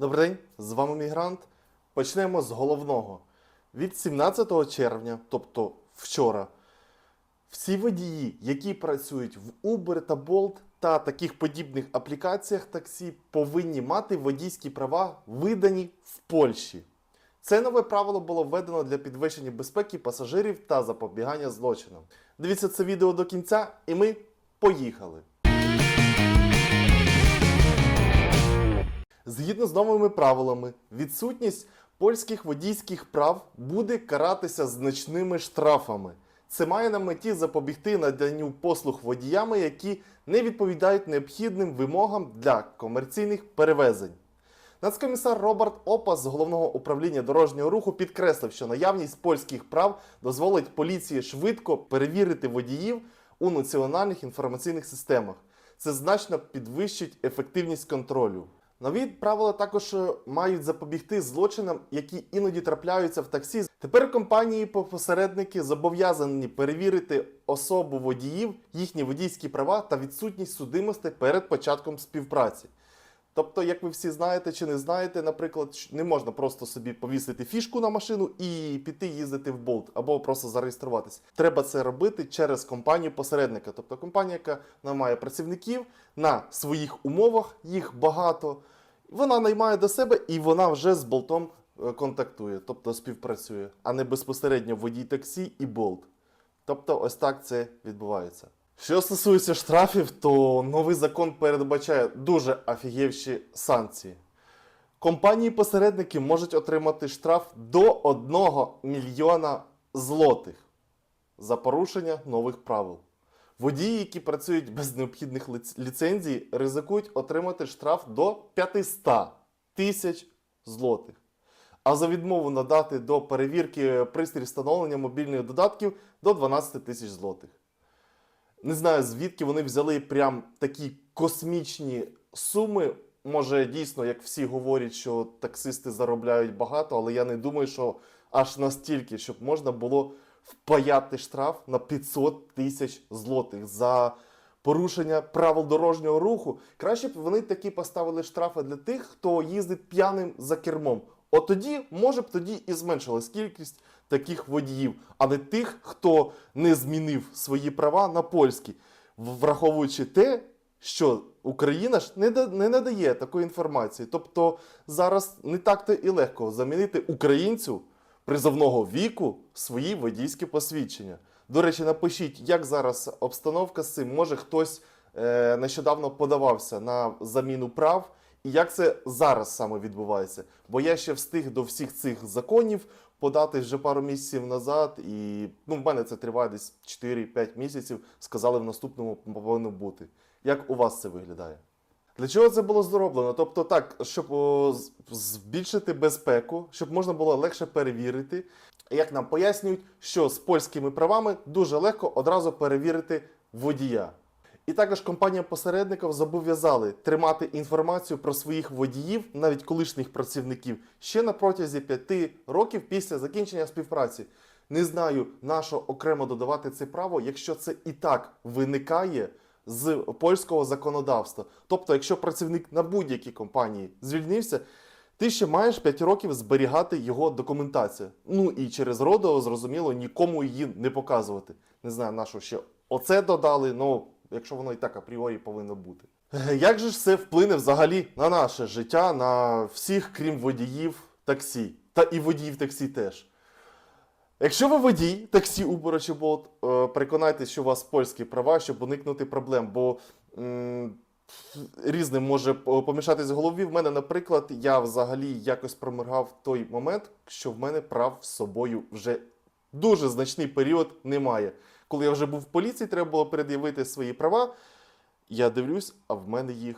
Добрий день, з вами Мігрант. Почнемо з головного. Від 17 червня, тобто вчора, всі водії, які працюють в Uber та Bolt та таких подібних аплікаціях таксі, повинні мати водійські права, видані в Польщі. Це нове правило було введено для підвищення безпеки пасажирів та запобігання злочинам. Дивіться це відео до кінця, і ми поїхали. Згідно з новими правилами, відсутність польських водійських прав буде каратися значними штрафами. Це має на меті запобігти наданню послуг водіями, які не відповідають необхідним вимогам для комерційних перевезень. Нацкомісар Роберт Опас з головного управління дорожнього руху підкреслив, що наявність польських прав дозволить поліції швидко перевірити водіїв у національних інформаційних системах. Це значно підвищить ефективність контролю. Нові правила також е, мають запобігти злочинам, які іноді трапляються в таксі. Тепер компанії посередники зобов'язані перевірити особу водіїв, їхні водійські права та відсутність судимості перед початком співпраці. Тобто, як ви всі знаєте чи не знаєте, наприклад, не можна просто собі повісити фішку на машину і піти їздити в болт або просто зареєструватися. Треба це робити через компанію посередника. Тобто компанія, яка наймає працівників на своїх умовах, їх багато. Вона наймає до себе і вона вже з болтом е, контактує, тобто співпрацює, а не безпосередньо водій таксі і болт. Тобто, ось так це відбувається. Що стосується штрафів, то новий закон передбачає дуже офігівші санкції. Компанії-посередники можуть отримати штраф до 1 мільйона злотих за порушення нових правил. Водії, які працюють без необхідних ліцензій, ризикують отримати штраф до 500 тисяч злотих. А за відмову надати до перевірки пристрій встановлення мобільних додатків до 12 тисяч злотих. Не знаю, звідки вони взяли прям такі космічні суми. Може, дійсно, як всі говорять, що таксисти заробляють багато, але я не думаю, що аж настільки, щоб можна було впаяти штраф на 500 тисяч злотих за порушення правил дорожнього руху. Краще б вони такі поставили штрафи для тих, хто їздить п'яним за кермом. От тоді, може б тоді і зменшилась кількість таких водіїв, а не тих, хто не змінив свої права на польські, враховуючи те, що Україна ж не, не надає такої інформації. Тобто зараз не так-то і легко замінити українцю призовного віку свої водійські посвідчення. До речі, напишіть, як зараз обстановка з цим. Може хтось е, нещодавно подавався на заміну прав, і як це зараз саме відбувається? Бо я ще встиг до всіх цих законів подати вже пару місяців назад, і ну, в мене це триває десь 4-5 місяців. Сказали, в наступному повинно бути. Як у вас це виглядає? Для чого це було зроблено? Тобто, так, щоб о, збільшити безпеку, щоб можна було легше перевірити. Як нам пояснюють, що з польськими правами дуже легко одразу перевірити водія. І також компаніям посередників зобов'язали тримати інформацію про своїх водіїв, навіть колишніх працівників, ще на протязі п'яти років після закінчення співпраці. Не знаю, на що окремо додавати це право, якщо це і так виникає з польського законодавства. Тобто, якщо працівник на будь-якій компанії звільнився, ти ще маєш 5 років зберігати його документацію. Ну і через родо, зрозуміло, нікому її не показувати. Не знаю, на що ще оце додали, ну якщо воно і так апріорі повинно бути. Як же ж це вплине взагалі на наше життя, на всіх, крім водіїв таксі, та і водіїв таксі теж? Якщо ви водій таксі Uber чи Bolt, е, переконайтеся, що у вас польські права, щоб уникнути проблем, бо м, різним може помішатись в голові. В мене, наприклад, я взагалі якось проморгав той момент, що в мене прав з собою вже дуже значний період немає. Коли я вже був в поліції, треба було пред'явити свої права. Я дивлюсь, а в мене їх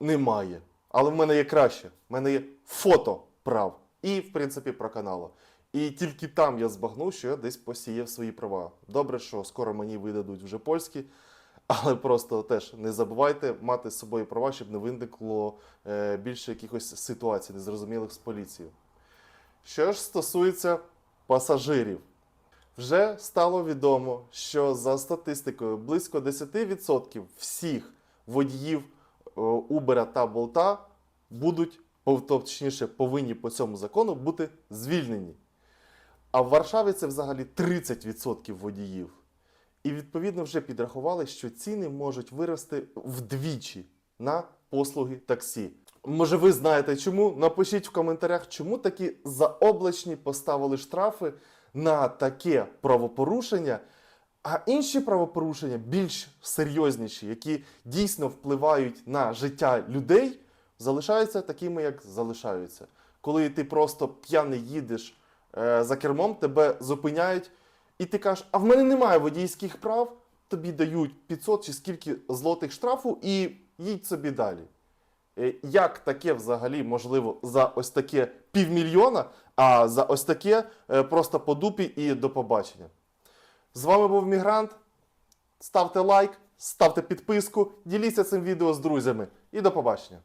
немає. Але в мене є краще. В мене є фото прав. І, в принципі, про каналу. І тільки там я збагнув, що я десь посіяв свої права. Добре, що скоро мені видадуть вже польські, але просто теж не забувайте мати з собою права, щоб не виникло е, більше якихось ситуацій незрозумілих з поліцією. Що ж стосується пасажирів, вже стало відомо, що за статистикою близько 10% всіх водіїв е, Uber та Bolt будуть точніше, повинні по цьому закону бути звільнені. А в Варшаві це взагалі 30% водіїв. І відповідно вже підрахували, що ціни можуть вирости вдвічі на послуги таксі. Може, ви знаєте чому? Напишіть в коментарях, чому такі заоблачні поставили штрафи на таке правопорушення, а інші правопорушення, більш серйозніші, які дійсно впливають на життя людей, залишаються такими, як залишаються. Коли ти просто п'яний їдеш е, за кермом, тебе зупиняють, і ти кажеш, а в мене немає водійських прав, тобі дають 500 чи скільки злотих штрафу і їдь собі далі. Е, Як таке взагалі можливо за ось таке півмільйона, а за ось таке е, просто по дупі і до побачення. З вами був Мігрант. Ставте лайк, ставте підписку, діліться цим відео з друзями і до побачення.